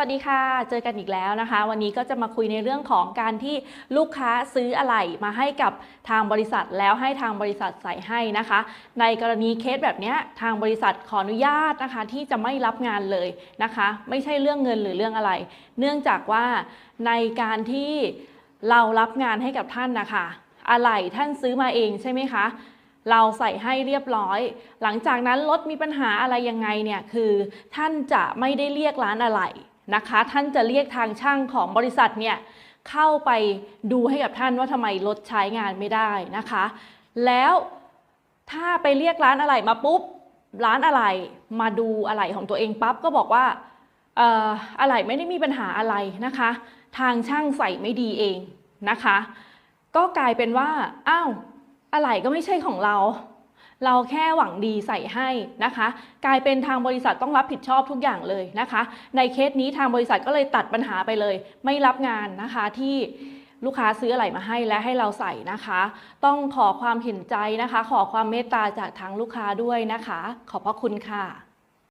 สวัสดีค่ะ เจอกันอีกแล้วนะคะ วันนี้ก็จะมาคุยในเรื่องของการที่ลูกค้าซื้ออะไหล่มาให้กับทางบริษัทแล้วให้ทางบริษัทใส่ให้นะคะ ในกรณีเคสแบบนี้ทางบริษัทขออนุญาตนะคะ ที่จะไม่รับงานเลยนะคะ ไม่ใช่เรื่องเงินหรือเรื่องอะไร เนื่องจากว่าในการที่เรารับงานให้กับท่านนะคะอะไหล่ท่านซื้อมาเองใช่ไหมคะเราใส่ให้เรียบร้อย หลังจากนั้นรถมีปัญหาอะไรยังไงเนี่ยคือ ท่านจะไม่ได้เรียกร้านอะไหล่ นะคะ ท่านจะเรียกทางช่างของบริษัทเนี่ยเข้าไปดูให้กับท่านว่าทำไมรถใช้งานไม่ได้นะคะ แล้วถ้าไปเรียกร้านอะไหล่มาปุ๊บร้านอะไหล่มาดูอะไหล่ของตัวเองปั๊บก็บอกว่าเอ่ออะไหล่ไม่ได้มีปัญหาอะไรนะคะ ทางช่างใส่ไม่ดีเองนะคะ ก็กลายเป็นว่าอ้าวอะไหล่ก็ไม่ใช่ของเรา เราแค่หวังดีใส่ให้นะคะ กลายเป็นทางบริษัทต้องรับผิดชอบทุกอย่างเลยนะคะ ในเคสนี้ทางบริษัทก็เลยตัดปัญหาไปเลย ไม่รับงานนะคะที่ลูกค้าซื้ออะไรมาให้และให้เราใส่นะคะ ต้องขอความเห็นใจนะคะ ขอความเมตตาจากทางลูกค้าด้วยนะคะ ขอบพระคุณค่ะ